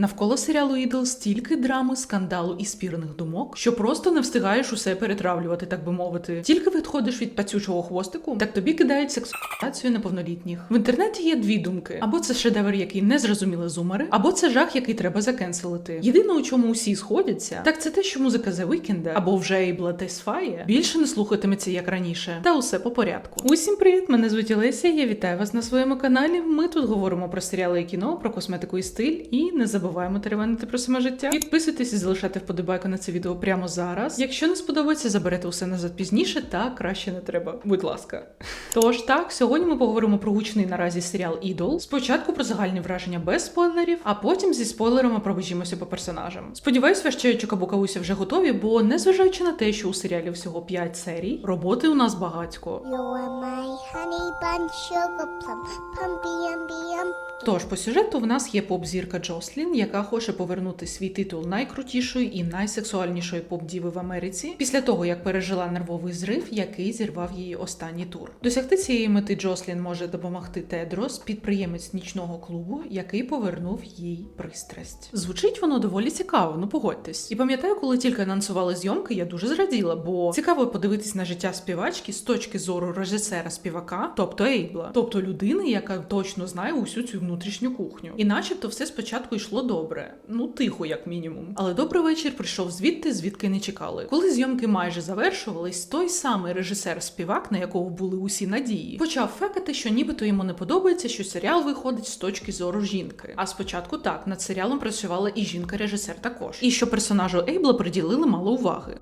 Навколо серіалу Ідол стільки драми, скандалу і спірних думок, що просто не встигаєш усе перетравлювати, так би мовити. Тільки відходиш від пацючого хвостику, так тобі кидають сексуалізацію неповнолітніх. В інтернеті є дві думки: або це шедевр, який не зрозуміли зумери, або це жах, який треба закенселити. Єдине, у чому усі сходяться, так це те, що музика The Weeknd або вже Ейбла Тесфає більше не слухатиметься як раніше. Та усе по порядку. Усім привіт! Мене звуть Олеся. Я вітаю вас на своєму каналі. Ми тут говоримо про серіали і кіно, про косметику і стиль, і не забуваємо теревенити про саме життя. Підписуйтесь і залишайте вподобайку на це відео прямо зараз. Якщо не сподобається, заберете усе назад пізніше, та краще не треба. Будь ласка. Тож так, сьогодні ми поговоримо про гучний наразі серіал Ідол. Спочатку про загальні враження без спойлерів, а потім зі спойлерами пробіжимося по персонажам. Сподіваюсь, ваш чайочок вже готові, бо незважаючи на те, що у серіалі всього 5 серій, роботи у нас багатько. Тож по сюжету в нас є поп-зірка Джослін, яка хоче повернути свій титул найкрутішої і найсексуальнішої поп-діви в Америці після того, як пережила нервовий зрив, який зірвав її останній тур. Досягти цієї мети Джослін може допомогти Тедрос, підприємець нічного клубу, який повернув їй пристрасть. Звучить воно доволі цікаво, ну погодьтесь. І пам'ятаю, коли тільки анонсували зйомки, я дуже зраділа, бо цікаво подивитись на життя співачки з точки зору режисера співака, тобто Ейбла, тобто людини, яка точно знає усю цю внутрішню кухню. І начебто все спочатку йшло добре, ну тихо, як мінімум. Але добрий вечір прийшов звідти, звідки не чекали. Коли зйомки майже завершувались, той самий режисер-співак, на якого були усі надії, почав фекати, що нібито йому не подобається, що серіал виходить з точки зору жінки. А спочатку так над серіалом працювала і жінка-режисер також, і що персонажу Ейбла приділили мало уваги.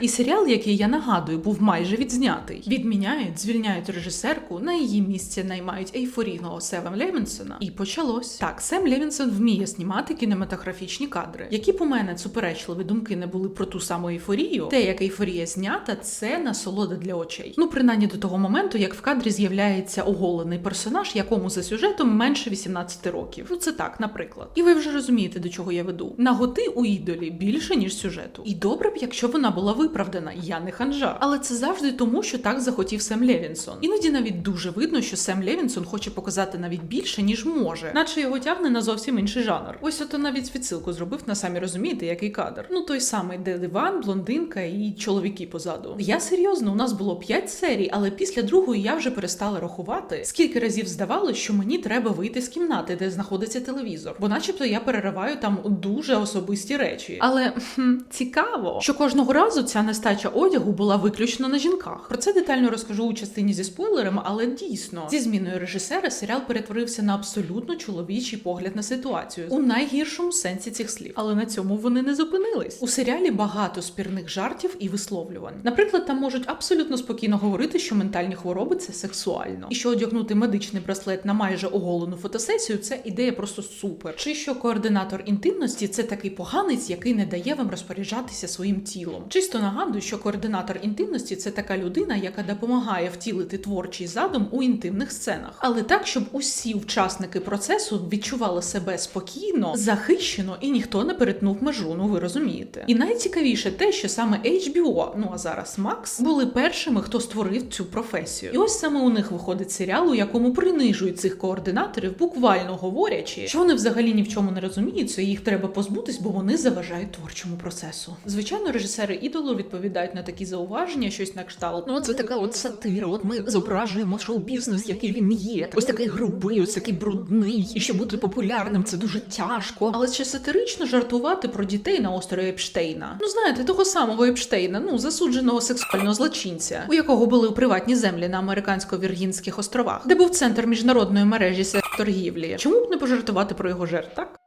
І серіал, який я нагадую, був майже відзнятий. Відміняють, звільняють режисерку, на її місце наймають ейфорійного Сема Левінсона. І почалось. Так, Сем Левінсон вміє знімати кінематографічні кадри. Які у мене суперечливі думки не були про ту саму ейфорію, те, як ейфорія знята, це насолода для очей. Ну, принаймні до того моменту, як в кадрі з'являється оголений персонаж, якому за сюжетом менше 18 років. Ну це так, наприклад. І ви вже розумієте, до чого я веду. Наготи у ідолі більше ніж сюжету. І добре б, якщо вона була виправдана, я не ханжа. Але це завжди тому, що так захотів Сем Левінсон. Іноді навіть дуже видно, що Сем Левінсон хоче показати навіть більше, ніж може, наче його тягне на зовсім інший жанр. Ось ото навіть відсилку зробив на самі розумієте, який кадр. Ну той самий, де диван, блондинка і чоловіки позаду. Я серйозно, у нас було 5 серій, але після другої я вже перестала рахувати, скільки разів здавалося, що мені треба вийти з кімнати, де знаходиться телевізор, бо, начебто, я перериваю там дуже особисті речі. Але хм, цікаво, що кожного разу ця нестача одягу була виключно на жінках. Про це детально розкажу у частині зі спойлерами, але дійсно зі зміною режисера серіал перетворився на абсолютно чоловічий погляд на ситуацію у найгіршому сенсі цих слів. Але на цьому вони не зупинились. У серіалі багато спірних жартів і висловлювань. Наприклад, там можуть абсолютно спокійно говорити, що ментальні хвороби це сексуально, і що одягнути медичний браслет на майже оголену фотосесію це ідея просто супер. Чи що координатор інтимності це такий поганець, який не дає вам розпоряджатися своїм тілом. Чисто нагадую, що координатор інтимності це така людина, яка допомагає втілити творчий задум у інтимних сценах, але так, щоб усі учасники процесу відчували себе спокійно, захищено і ніхто не перетнув межу. Ну ви розумієте. І найцікавіше те, що саме HBO, ну а зараз Max, були першими, хто створив цю професію. І ось саме у них виходить серіал, у якому принижують цих координаторів, буквально говорячи, що вони взагалі ні в чому не розуміються, і їх треба позбутись, бо вони заважають творчому процесу. Звичайно, режисери ідолу відповідають на такі зауваження, щось на кшталт. Ну, це така от сатира. От ми зображуємо шоу-бізнес, який він є. Ось такий грубий, ось такий брудний. І щоб бути популярним, це дуже тяжко. Але чи сатирично жартувати про дітей на острові Епштейна? Ну знаєте, того самого Епштейна, ну засудженого сексуального злочинця, у якого були приватні землі на американсько-віргінських островах, де був центр міжнародної мережі торгівлі. Чому б не пожартувати про його жертв, так?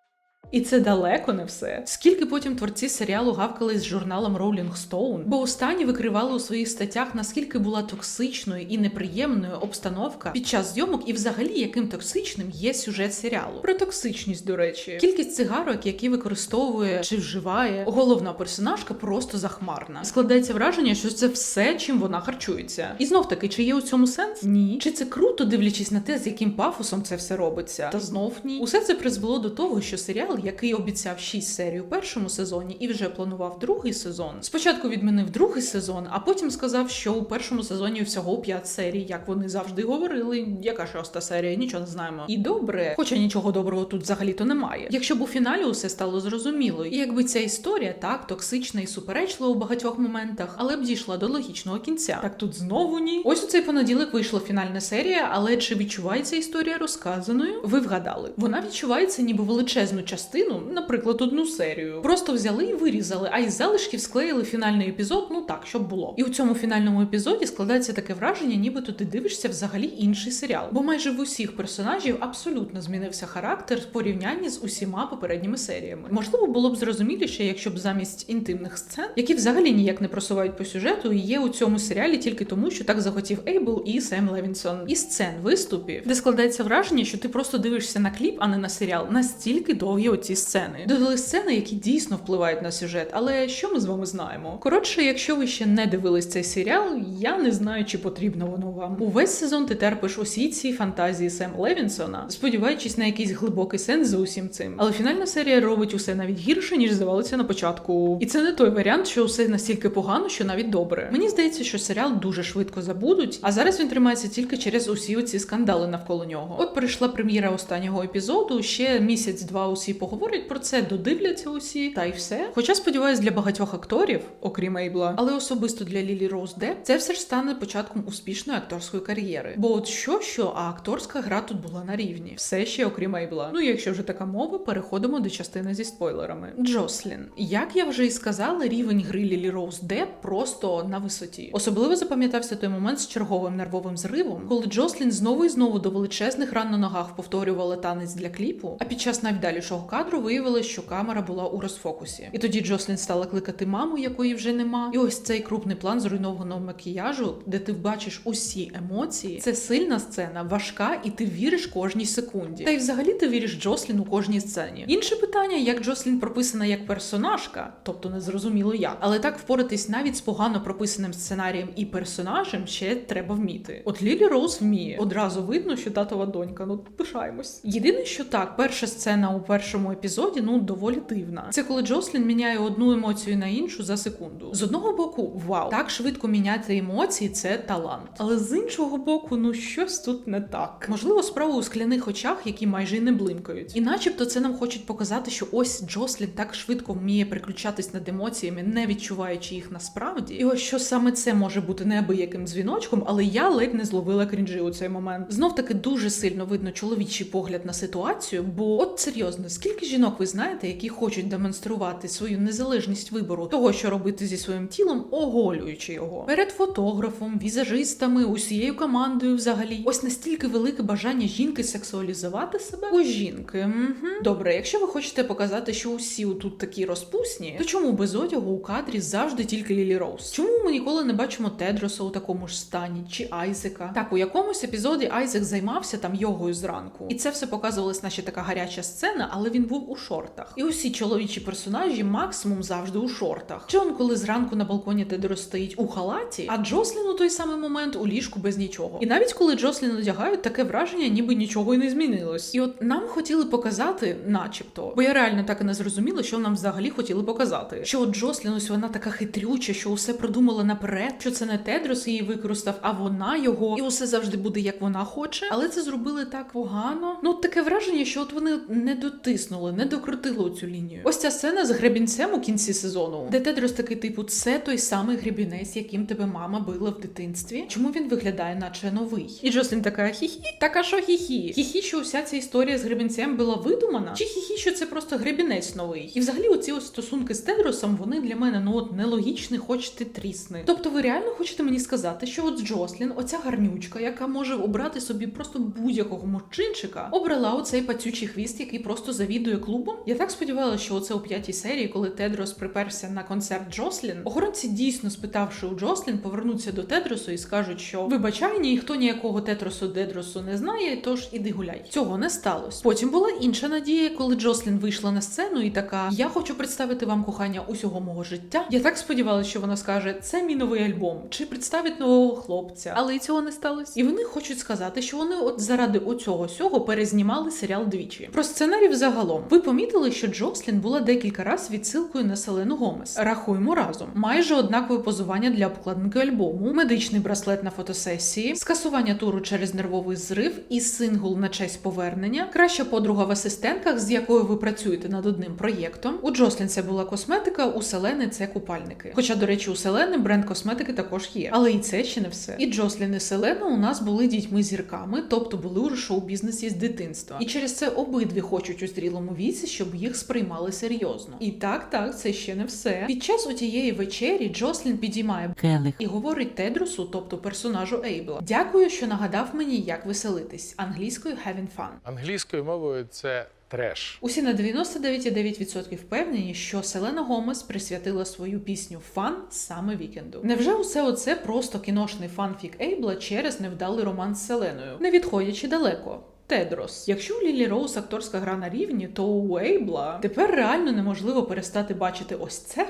І це далеко не все. Скільки потім творці серіалу гавкали з журналом Rolling Stone, бо останні викривали у своїх статтях, наскільки була токсичною і неприємною обстановка під час зйомок, і взагалі яким токсичним є сюжет серіалу. Про токсичність, до речі, кількість цигарок, які використовує чи вживає головна персонажка, просто захмарна. Складається враження, що це все, чим вона харчується. І знов таки, чи є у цьому сенс? Ні. Чи це круто, дивлячись на те, з яким пафосом це все робиться? Та знов ні. Усе це призвело до того, що серіал який обіцяв 6 серій у першому сезоні і вже планував другий сезон, спочатку відмінив другий сезон, а потім сказав, що у першому сезоні всього 5 серій, як вони завжди говорили. Яка шоста серія? Нічого не знаємо. І добре, хоча нічого доброго тут взагалі-то немає. Якщо б у фіналі усе стало зрозуміло, і якби ця історія так токсична і суперечлива у багатьох моментах, але б дійшла до логічного кінця. Так тут знову ні. Ось у цей понеділок вийшла фінальна серія, але чи відчувається історія розказаною? Ви вгадали. Вона відчувається ніби величезну частину, наприклад, одну серію. Просто взяли і вирізали, а із залишків склеїли фінальний епізод, ну так, щоб було. І у цьому фінальному епізоді складається таке враження, нібито ти дивишся взагалі інший серіал. Бо майже в усіх персонажів абсолютно змінився характер в порівнянні з усіма попередніми серіями. Можливо, було б зрозуміліше, якщо б замість інтимних сцен, які взагалі ніяк не просувають по сюжету, є у цьому серіалі тільки тому, що так захотів Ейбл і Сем Левінсон. І сцен виступів, де складається враження, що ти просто дивишся на кліп, а не на серіал. Настільки довгі оці сцени. Додали сцени, які дійсно впливають на сюжет. Але що ми з вами знаємо? Коротше, якщо ви ще не дивились цей серіал, я не знаю, чи потрібно воно вам. Увесь сезон ти терпиш усі ці фантазії Сем Левінсона, сподіваючись на якийсь глибокий сенс за усім цим. Але фінальна серія робить усе навіть гірше, ніж здавалося на початку. І це не той варіант, що усе настільки погано, що навіть добре. Мені здається, що серіал дуже швидко забудуть, а зараз він тримається тільки через усі оці скандали навколо нього. От прийшла прем'єра останнього епізоду. Ще місяць-два усі поговорять про це, додивляться усі, та й все. Хоча сподіваюсь, для багатьох акторів, окрім Ейбла, але особисто для Лілі Роуз Деп, це все ж стане початком успішної акторської кар'єри. Бо от що, що, а акторська гра тут була на рівні. Все ще окрім Ейбла. Ну якщо вже така мова, переходимо до частини зі спойлерами. Джослін, як я вже і сказала, рівень гри Лілі Роуз Деп просто на висоті. Особливо запам'ятався той момент з черговим нервовим зривом, коли Джослін знову і знову до величезних ран на ногах повторювала танець для кліпу. А під час найвдалішого кадру виявилось, що камера була у розфокусі. І тоді Джослін стала кликати маму, якої вже нема. І ось цей крупний план зруйнованого макіяжу, де ти бачиш усі емоції. Це сильна сцена, важка, і ти віриш кожній секунді. Та й взагалі ти віриш Джослін у кожній сцені. Інше питання, як Джослін прописана як персонажка, тобто не зрозуміло як, але так впоратись навіть з погано прописаним сценарієм і персонажем ще треба вміти. От Лілі Роуз вміє. Одразу видно, що татова донька. Ну пишаємось. Єдине, що так, перша сцена у першому епізоді ну доволі дивна. Це коли Джослін міняє одну емоцію на іншу за секунду. З одного боку, вау, так швидко міняти емоції це талант. Але з іншого боку, ну щось тут не так. Можливо, справа у скляних очах, які майже й не блимкають. І начебто це нам хочуть показати, що ось Джослін так швидко вміє переключатись над емоціями, не відчуваючи їх насправді. І ось що саме це може бути неабияким дзвіночком, але я ледь не зловила крінжі у цей момент. Знов таки дуже сильно видно чоловічий погляд на ситуацію, бо от серйозно, скільки жінок ви знаєте, які хочуть демонструвати свою незалежність вибору того, що робити зі своїм тілом, оголюючи його перед фотографом, візажистами, усією командою, взагалі, ось настільки велике бажання жінки сексуалізувати себе у жінки. Угу. Добре, якщо ви хочете показати, що усі тут такі розпусні, то чому без одягу у кадрі завжди тільки Лілі Роуз? Чому ми ніколи не бачимо Тедроса у такому ж стані чи Айзека? Так, у якомусь епізоді Айзек займався там йогою зранку, і це все показувалось, наче така гаряча сцена, але він був у шортах. І усі чоловічі персонажі максимум завжди у шортах. Чи он коли зранку на балконі Тедрос стоїть у халаті, а Джослін у той самий момент у ліжку без нічого. І навіть коли Джослін одягають, таке враження, ніби нічого й не змінилось. І от нам хотіли показати, начебто, бо я реально так і не зрозуміла, що нам взагалі хотіли показати. Що от Джослін, ось вона така хитрюча, що усе продумала наперед, що це не Тедрос її використав, а вона його, і усе завжди буде як вона хоче. Але це зробили так погано. Ну таке враження, що от вони не дотиснули, не докрутили цю лінію. Ось ця сцена з гребінцем у кінці сезону, де Тедрос такий, типу, це той самий гребінець, яким тебе мама била в дитинстві. Чому він виглядає, наче новий? І Джослін така хі-хі, так а що хі-хі? Хі-хі, що уся ця історія з гребінцем була видумана? Чи хі-хі, що це просто гребінець новий? І взагалі, оці ось стосунки з Тедросом, вони для мене ну от нелогічні, хоч ти трісни. Тобто, ви реально хочете мені сказати, що от Джослін, оця гарнючка, яка може обрати собі просто будь-якого мужчинчика, обрала оцей пацючий хвіст, який просто завідує клубом? Я так сподівалася, що оце у п'ятій серії, коли Тедрос приперся на концерт Джослін, охоронці дійсно спитавши у Джослін, повернуться до Тедросу і скажуть, що вибачай, ніхто ніякого Тетросу Дедросу не знає, тож іди гуляй. Цього не сталося. Потім була інша надія, коли Джослін вийшла на сцену і така: Я хочу представити вам кохання усього мого життя. Я так сподівалася, що вона скаже: це мій новий альбом, чи представить нового хлопця, але і цього не сталося. І вони хочуть сказати, що вони от заради оцього сього перезнімали серіал двічі. Про сценарій взагалом Загалом, ви помітили, що Джослін була декілька разів відсилкою на Селену Гомес. Рахуємо разом. Майже однакове позування для обкладинки альбому, медичний браслет на фотосесії, скасування туру через нервовий зрив і сингл на честь повернення, краща подруга в асистентках, з якою ви працюєте над одним проєктом. У Джослін це була косметика, у Селени це купальники. Хоча, до речі, у Селени бренд косметики також є. Але і це ще не все. І Джослін і Селена у нас були дітьми зірками, тобто були у шоу-бізнесі з дитинства. І через це обидві хочуть у зрілому віці, щоб їх сприймали серйозно. І так, так, це ще не все. Під час у тієї вечері Джослін підіймає келих. і говорить Тедрусу, тобто персонажу Ейбла. Дякую, що нагадав мені, як веселитись англійською having fun. Англійською мовою це треш. Усі на 99,9% впевнені, що Селена Гомес присвятила свою пісню Фан саме вікенду. Невже усе оце просто кіношний фанфік Ейбла через невдалий роман з Селеною, не відходячи далеко? Тедрос. Якщо у Лілі Роуз акторська гра на рівні, то у Ейбла тепер реально неможливо перестати бачити ось це.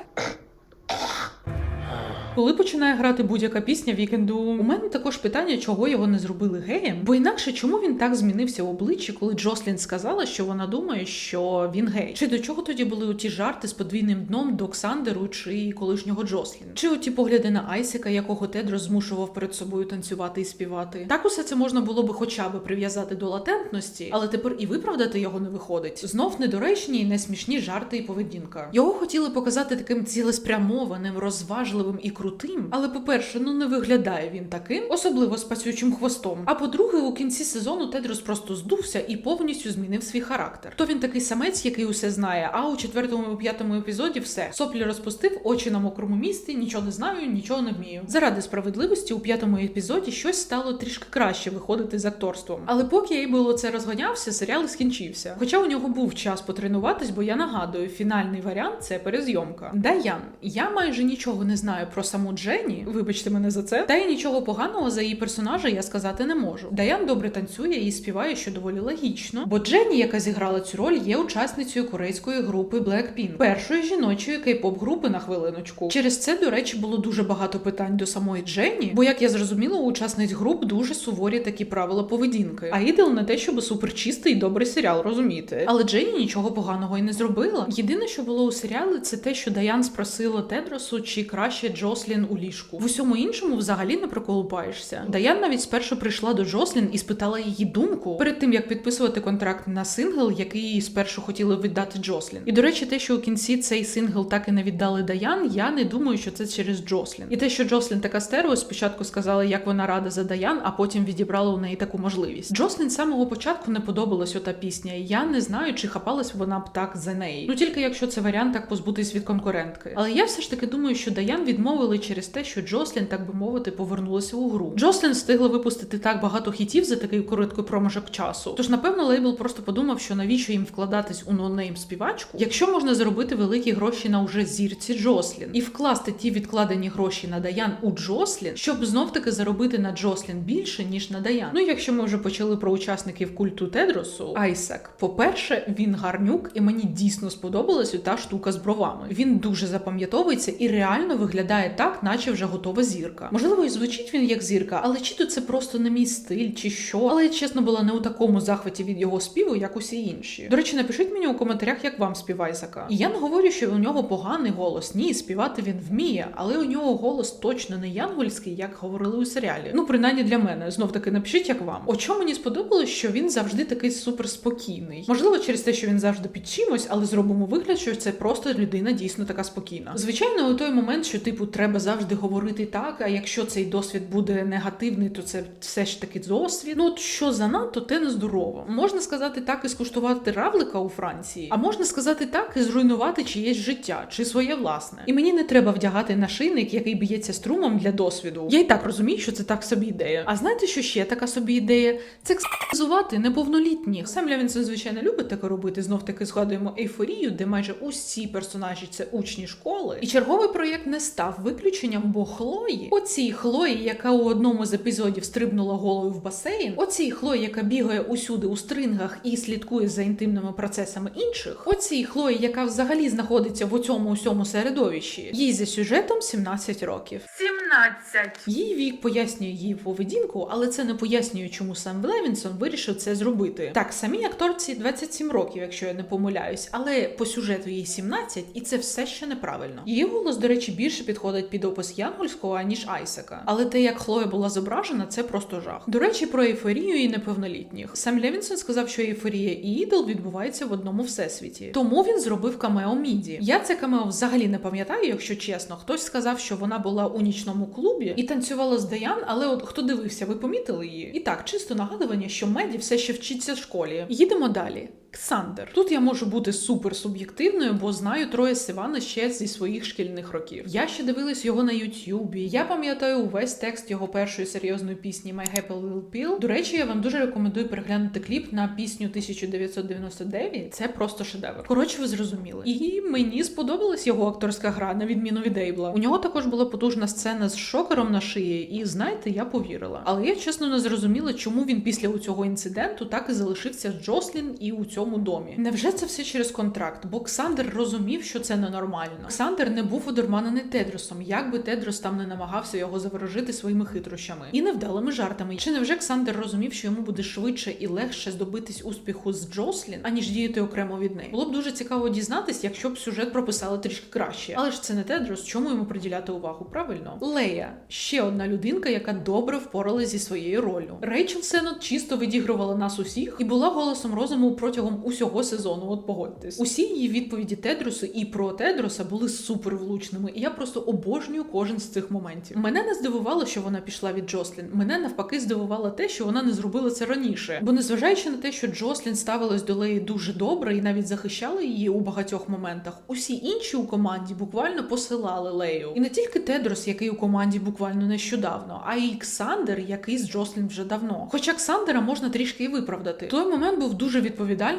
Коли починає грати будь-яка пісня вікенду, у мене також питання, чого його не зробили геєм. Бо інакше чому він так змінився в обличчі, коли Джослін сказала, що вона думає, що він гей? Чи до чого тоді були ті жарти з подвійним дном до Оксандеру чи колишнього Джослін? Чи оті погляди на Айсіка, якого Тедрос змушував перед собою танцювати і співати? Так усе це можна було би хоча б прив'язати до латентності, але тепер і виправдати його не виходить. Знов недоречні і несмішні жарти і поведінка. Його хотіли показати таким цілеспрямованим, розважливим і крутим. Але, по-перше, ну не виглядає він таким, особливо з пасючим хвостом. А по-друге, у кінці сезону Тедрос просто здувся і повністю змінив свій характер. То він такий самець, який усе знає. А у четвертому і п'ятому епізоді все соплі розпустив, очі на мокрому місці, нічого не знаю, нічого не вмію. Заради справедливості у п'ятому епізоді щось стало трішки краще виходити з акторством. Але поки Ейбл це розганявся, серіал скінчився. Хоча у нього був час потренуватись, бо я нагадую, фінальний варіант це перезйомка. Даян, я майже нічого не знаю про саму Дженні, вибачте мене за це, та й нічого поганого за її персонажа я сказати не можу. Даян добре танцює і співає, що доволі логічно. Бо Дженні, яка зіграла цю роль, є учасницею корейської групи Blackpink, першої жіночої кей-поп групи на хвилиночку. Через це, до речі, було дуже багато питань до самої Дженні, бо як я зрозуміла, у учасниць груп дуже суворі такі правила поведінки. А ідол не те, щоб суперчистий і добрий серіал, розумієте. Але Дженні нічого поганого і не зробила. Єдине, що було у серіалі, це те, що Даян спросила Тедросу, чи краще Джослін у ліжку. В усьому іншому взагалі не проколупаєшся. Даян навіть спершу прийшла до Джослін і спитала її думку перед тим, як підписувати контракт на сингл, який спершу хотіли віддати Джослін. І до речі, те, що у кінці цей сингл так і не віддали Даян, я не думаю, що це через Джослін. І те, що Джослін така стерео, спочатку сказала, як вона рада за Даян, а потім відібрала у неї таку можливість. Джослін з самого початку не подобалась ота пісня, і я не знаю, чи хапалась вона б так за неї. Ну тільки якщо це варіант так позбутись від конкурентки. Але я все ж таки думаю, що Даян відмовили через те, що Джослін, так би мовити, повернулася у гру. Джослін встигла випустити так багато хітів за такий короткий проміжок часу. Тож, напевно, лейбл просто подумав, що навіщо їм вкладатись у нонейм співачку, якщо можна заробити великі гроші на уже зірці Джослін і вкласти ті відкладені гроші на Даян у Джослін, щоб знов таки заробити на Джослін більше ніж на Даян. Ну, якщо ми вже почали про учасників культу Тедросу, Айсак, по-перше, він гарнюк, і мені дійсно сподобалась та штука з бровами. Він дуже запам'ятовується і реально виглядає так, наче вже готова зірка. Можливо, і звучить він як зірка, але чи то це просто не мій стиль, чи що. Але я чесно була не у такому захваті від його співу, як усі інші. До речі, напишіть мені у коментарях, як вам спів. І я не говорю, що у нього поганий голос. Ні, співати він вміє, але у нього голос точно не янгольський, як говорили у серіалі. Ну, принаймні для мене. Знов таки напишіть, як вам. О чому мені сподобалось, що він завжди такий суперспокійний. Можливо, через те, що він завжди під чимось, але зробимо вигляд, що це просто людина дійсно така спокійна. Звичайно, у той момент, що типу треба завжди говорити так. А якщо цей досвід буде негативний, то це все ж таки досвід. Ну от що занадто, те нездорово. Можна сказати так і скуштувати равлика у Франції, а можна сказати так і зруйнувати чиєсь життя чи своє власне. І мені не треба вдягати нашийник, який б'ється струмом для досвіду. Я і так розумію, що це так собі ідея. А знаєте, що ще така собі ідея? Це експлуатувати неповнолітніх. Сем Левінсон, звичайно, любить таке робити. Знов таки згадуємо ейфорію, де майже усі персонажі це учні школи. І черговий проєкт не став виключенням виключенням, бо Хлої, оцій Хлої, яка у одному з епізодів стрибнула головою в басейн, оцій Хлої, яка бігає усюди у стрингах і слідкує за інтимними процесами інших, оцій Хлої, яка взагалі знаходиться в цьому усьому середовищі, їй за сюжетом 17 років. 17! Її вік пояснює її поведінку, але це не пояснює, чому сам Левінсон вирішив це зробити. Так, самій акторці 27 років, якщо я не помиляюсь, але по сюжету їй 17, і це все ще неправильно. Її голос, до речі, більше підходить під опис Янгольського, аніж Айсека. Але те, як Хлоя була зображена, це просто жах. До речі, про ейфорію і неповнолітніх. Сам Левінсон сказав, що ейфорія і ідол відбуваються в одному всесвіті. Тому він зробив камео Міді. Я це камео взагалі не пам'ятаю, якщо чесно. Хтось сказав, що вона була у нічному клубі і танцювала з Даян, але от хто дивився, ви помітили її? І так, чисто нагадування, що Меді все ще вчиться в школі. Їдемо далі. Ксандер. Тут я можу бути супер суб'єктивною, бо знаю троє Сивана ще зі своїх шкільних років. Я ще дивилась його на Ютюбі. Я пам'ятаю увесь текст його першої серйозної пісні My Happy Little Pill. До речі, я вам дуже рекомендую переглянути кліп на пісню 1999. Це просто шедевр. Коротше, ви зрозуміли. І мені сподобалась його акторська гра, на відміну від Ейбла. У нього також була потужна сцена з шокером на шиї, і знаєте, я повірила. Але я чесно не зрозуміла, чому він після цього інциденту так і залишився з Джослін і у цьому домі. Невже це все через контракт? Бо Ксандер розумів, що це ненормально. Ксандер не був одурманений Тедросом, як би Тедрос там не намагався його заворожити своїми хитрощами і невдалими жартами. Чи невже Ксандер розумів, що йому буде швидше і легше здобитись успіху з Джослін, аніж діяти окремо від неї? Було б дуже цікаво дізнатись, якщо б сюжет прописали трішки краще. Але ж це не Тедрос, чому йому приділяти увагу? Правильно, Лея ще одна людинка, яка добре впоралась зі своєю ролью. Рейчел Сенот чисто відігрувала нас усіх і була голосом розуму протягом усього сезону. От погодьтесь. Усі її відповіді Тедросу і про Тедроса були супер влучними, і я просто обожнюю кожен з цих моментів. Мене не здивувало, що вона пішла від Джослін. Мене навпаки здивувало те, що вона не зробила це раніше. Бо незважаючи на те, що Джослін ставилась до Леї дуже добре і навіть захищала її у багатьох моментах, усі інші у команді буквально посилали Лею. І не тільки Тедрос, який у команді буквально нещодавно, а й Ксандер, який з Джослін вже давно. Хоча Ксандера можна трішки і виправдати. Той момент був дуже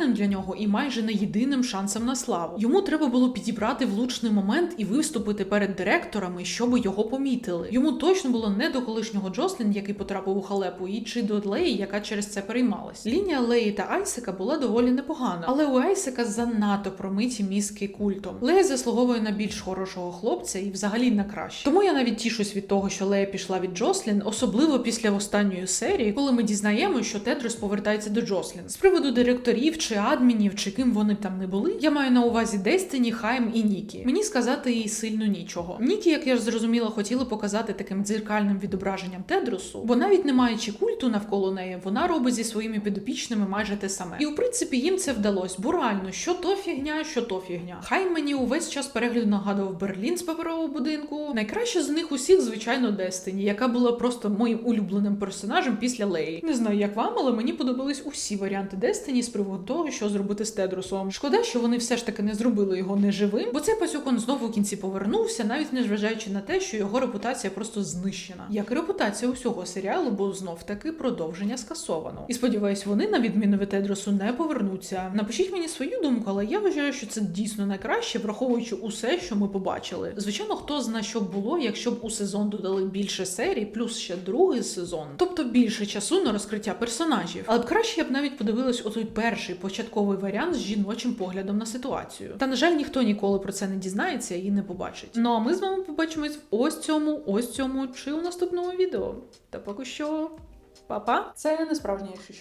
відповідальним для нього і майже не єдиним шансом на славу. Йому треба було підібрати влучний момент і виступити перед директорами, щоб його помітили. Йому точно було не до колишнього Джослін, який потрапив у халепу, і чи до Леї, яка через це переймалась. Лінія Леї та Айсека була доволі непогана, але у Айсека занадто промиті мізки культом. Лея заслуговує на більш хорошого хлопця і взагалі на краще. Тому я навіть тішусь від того, що Лея пішла від Джослін, особливо після останньої серії, коли ми дізнаємося, що Тедрос повертається до Джослін. З приводу директорів чи адмінів, чи ким вони там не були, я маю на увазі Дестині, Хайм і Нікі. Мені сказати їй сильно нічого. Нікі, як я ж зрозуміла, хотіли показати таким дзеркальним відображенням Тедросу, бо навіть не маючи культу навколо неї, вона робить зі своїми підопічними майже те саме. І у принципі їм це вдалось, бо реально, що то фігня, що то фігня. Хай мені увесь час перегляду нагадував Берлін з паперового будинку. Найкраще з них усіх, звичайно, Дестині, яка була просто моїм улюбленим персонажем після Леї. Не знаю, як вам, але мені подобались усі варіанти Дестині з приводу того, що зробити з Тедросом. Шкода, що вони все ж таки не зробили його неживим, бо цей пасюкон знову в кінці повернувся, навіть не зважаючи на те, що його репутація просто знищена. Як і репутація усього серіалу, бо знов таки продовження скасовано. І сподіваюсь, вони на відміну від Тедросу не повернуться. Напишіть мені свою думку, але я вважаю, що це дійсно найкраще, враховуючи усе, що ми побачили. Звичайно, хто зна, що б було, якщо б у сезон додали більше серій, плюс ще другий сезон, тобто більше часу на розкриття персонажів. Але б краще я б навіть подивилась отой перший початковий варіант з жіночим поглядом на ситуацію. Та на жаль, ніхто ніколи про це не дізнається і не побачить. Ну а ми з вами побачимось в ось цьому, ось цьому чи у наступному відео. Та поки що, па-па. Це не справжнє, якщо що.